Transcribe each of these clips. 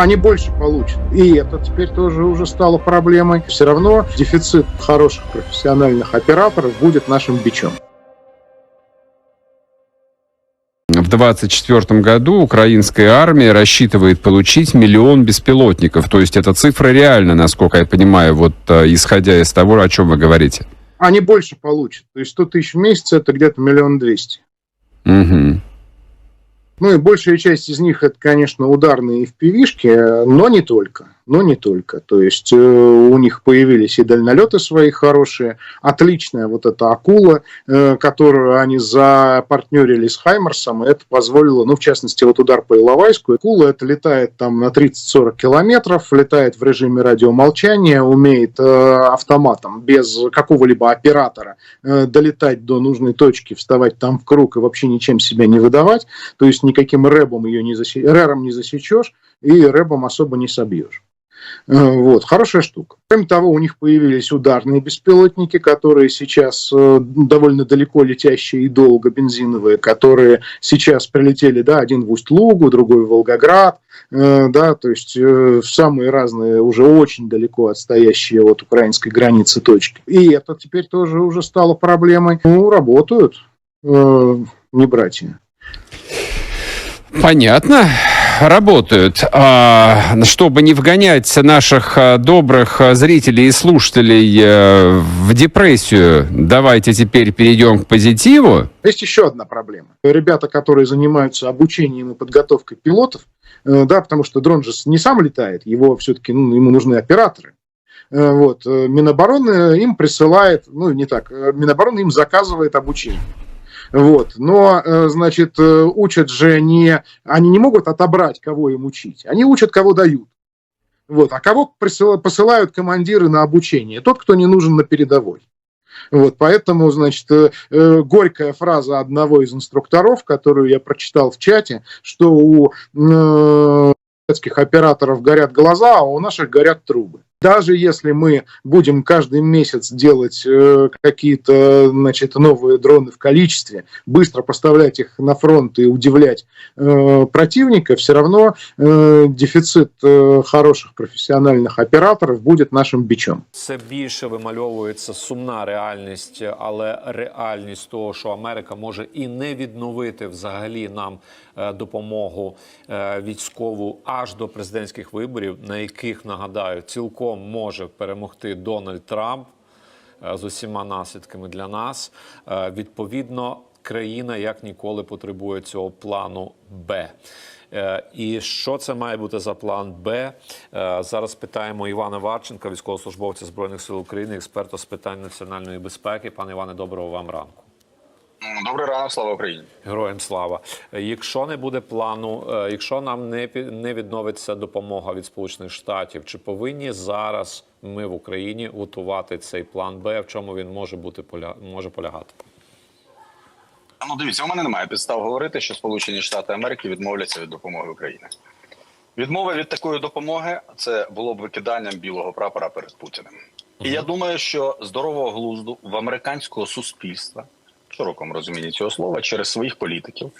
они больше получат. И это теперь тоже уже стало проблемой. Все равно дефицит хороших профессиональных операторов будет нашим бичом. В 2024 году украинская армия рассчитывает получить миллион беспилотников. То есть эта цифра реальна, насколько я понимаю, вот э, исходя из того, о чем вы говорите. Они больше получат. То есть 100 тысяч в месяц это где-то миллион двести. Угу. Ну и большая часть из них это, конечно, ударные FPV-шки, но не только. Но не только. То есть э, у них появились и дальнолеты свои хорошие. Отличная вот эта акула, э, которую они запартнерили с Хаймерсом. И это позволило, ну, в частности, вот удар по Иловайску. Акула это летает там на 30-40 километров, летает в режиме радиомолчания, умеет э, автоматом без какого-либо оператора долетать до нужной точки, вставать там в круг и вообще ничем себя не выдавать. То есть никаким рэбом ее не, засе... рэром не засечешь и рэбом особо не собьешь. Э, Вот, хорошая штука. Кроме того, у них появились ударные беспилотники, которые сейчас э, довольно далеко летящие и долго бензиновые, которые сейчас прилетели, да, один в Усть-Лугу, другой в Волгоград, э, да, то есть в самые разные, уже очень далеко отстоящие от украинской границы точки. И это теперь тоже уже стало проблемой. Ну, работают, не братья. Понятно. Работают. А, чтобы не вгонять наших а, добрых а, зрителей и слушателей э, в депрессию, давайте теперь перейдем к позитиву. Есть еще одна проблема. Ребята, которые занимаются обучением и подготовкой пилотов, э, да, потому что дрон же не сам летает, его все-таки, ну, ему нужны операторы. Э, Вот. Минобороны им присылает, ну, не так, Минобороны им заказывает обучение. Вот. Но, э, значит, э, учат же не... Они не могут отобрать, кого им учить. Они учат, кого дают. Вот. А кого посылают командиры на обучение? Тот, кто не нужен на передовой. Вот, поэтому, значит, э, горькая фраза одного из инструкторов, которую я прочитал в чате, что у советских операторов горят глаза, а у наших горят трубы. Даже если мы будем каждый месяц делать э, какие-то значит, новые дроны в количестве, быстро поставлять их на фронт и удивлять э, противника, все равно э, дефицит э, хороших профессиональных операторов будет нашим бичом. Все більше вимальовується сумна реальність, але реальність того, що Америка може і не відновити взагалі нам е, допомогу е, військову аж до президентських виборів, на яких нагадаю, цілком може перемогти Дональд Трамп е, з усіма наслідками для нас. Е, Відповідно, країна як ніколи потребує цього плану Б. Е, І що це має бути за план Б? Зараз питаємо Івана Варченка, військовослужбовця Збройних сил України, експерта з питань національної безпеки. Пане Іване, доброго вам ранку. Добрий ранок, слава Україні. Героям слава. Якщо не буде плану, е, якщо нам не не відновиться допомога від Сполучених Штатів, чи повинні зараз ми в Україні готувати цей план Б? В чому він може бути може полягати? Ну, дивіться, у мене немає підстав говорити, що Сполучені Штати Америки відмовляться від допомоги Україні. Відмова від такої допомоги це було б викиданням білого прапора перед Путіним. І я думаю, що здорового глузду в американського суспільства, широкому розумінні цього слова, через своїх політиків,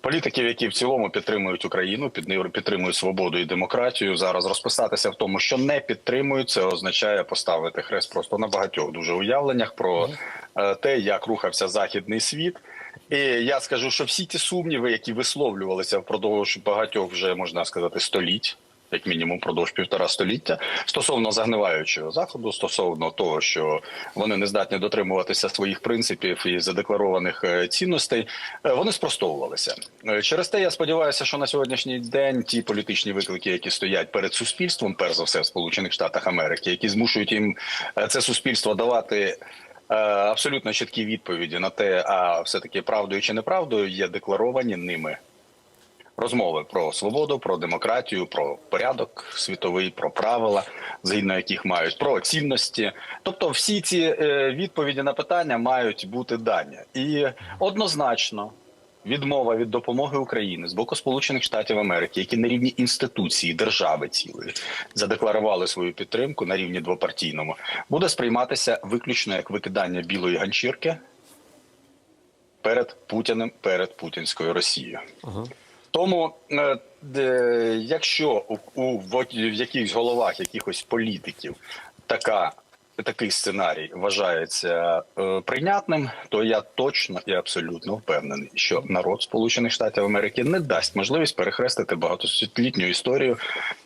політиків, які в цілому підтримують Україну, підтримують свободу і демократію. Зараз розписатися в тому, що не підтримують, це означає поставити хрест просто на багатьох дуже уявленнях про е, те, як рухався західний світ. І я скажу, що всі ті сумніви, які висловлювалися впродовж багатьох вже можна сказати століть. Як мінімум впродовж півтора століття стосовно загниваючого заходу, стосовно того, що вони не здатні дотримуватися своїх принципів і задекларованих е, цінностей, е, вони спростовувалися. Е, Через те я сподіваюся, що на сьогоднішній день ті політичні виклики, які стоять перед суспільством, перш за все в Сполучених Штатах Америки, які змушують їм це суспільство давати абсолютно чіткі відповіді на те, а все таки правдою чи неправдою є декларовані ними розмови про свободу, про демократію, про порядок світовий, про правила, згідно яких мають про цінності. Тобто, всі ці е, відповіді на питання мають бути дані, і однозначно. Відмова від допомоги України з боку Сполучених Штатів Америки, які на рівні інституції держави цілої задекларували свою підтримку на рівні двопартійному, буде сприйматися виключно як викидання білої ганчірки перед Путіним, перед путінською Росією. Тому е, якщо у, у в, якихось головах якихось політиків така. Такий сценарій вважається е, прийнятним, то я точно і абсолютно впевнений, що народ Сполучених Штатів Америки не дасть можливість перехрестити багатосвітлітню історію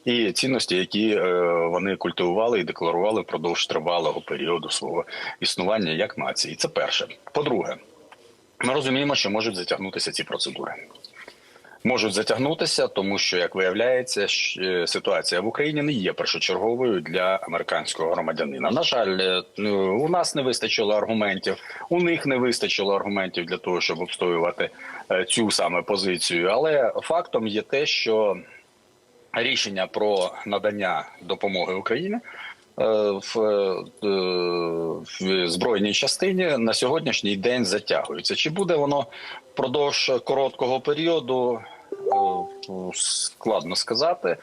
і цінності, які е, вони культивували і декларували впродовж тривалого періоду свого існування як нації. Це перше. По-друге, ми розуміємо, що можуть затягнутися ці процедури. Можуть затягнутися, тому що, як виявляється, е, ситуація в Україні не є першочерговою для американського громадянина. На жаль, е, ну, у нас не вистачило аргументів, у них не вистачило аргументів для того, щоб обстоювати е, цю саме позицію. Але фактом є те, що рішення про надання допомоги Україні в, в збройній частині на сьогоднішній день затягується. Чи буде воно впродовж короткого періоду? Е, Складно сказати.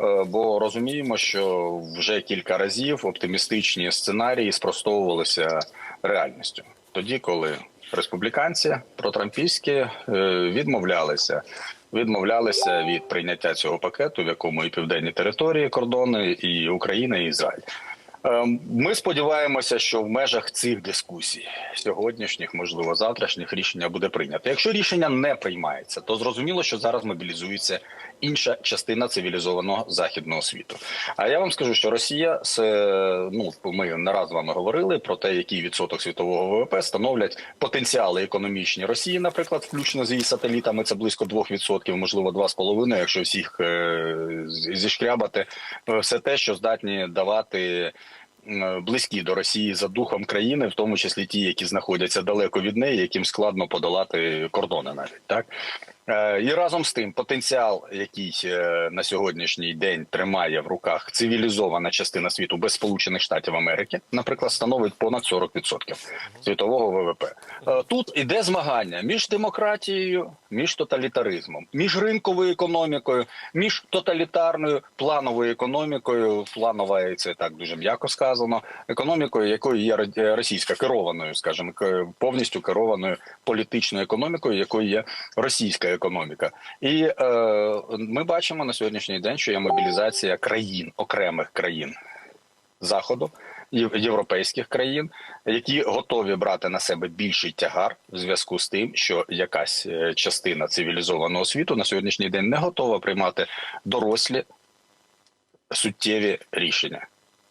е, Бо розуміємо, що вже кілька разів оптимістичні сценарії спростовувалися реальністю. Тоді, коли республіканці протрампійські е, відмовлялися відмовлялися від прийняття цього пакету, в якому і південні території, кордони, і Україна, і Ізраїль. Ем, Ми сподіваємося, що в межах цих дискусій сьогоднішніх, можливо, завтрашніх рішення буде прийнято. Якщо рішення не приймається, то зрозуміло, що зараз мобілізується інша частина цивілізованого західного світу. А я вам скажу, що Росія е, ну ми не раз з вами говорили про те, який відсоток світового ВВП становлять потенціали економічні Росії, наприклад, включно з її сателітами. Це близько 2%, можливо, 2,5%, якщо всіх е, зішкрябати е, все те, що здатні давати. Близькі до Росії за духом країни, в тому числі ті, які знаходяться далеко від неї, яким складно подолати кордони, навіть так і разом з тим, потенціал, який е, на сьогоднішній день тримає в руках цивілізована частина світу без Сполучених Штатів Америки, наприклад, становить понад 40% світового ВВП. Е, Тут іде змагання між демократією, між тоталітаризмом, між ринковою економікою, між тоталітарною плановою економікою. Планова це так дуже м'яко сказано. Економікою, якою є ро- російська керованою, скажімо, повністю керованою політичною економікою, якою є російська економіка. І е, ми бачимо на сьогоднішній день, що є мобілізація країн, окремих країн заходу. єв- Європейських країн, які готові брати на себе більший тягар в зв'язку з тим, що якась е, частина цивілізованого світу на сьогоднішній день не готова приймати дорослі суттєві рішення.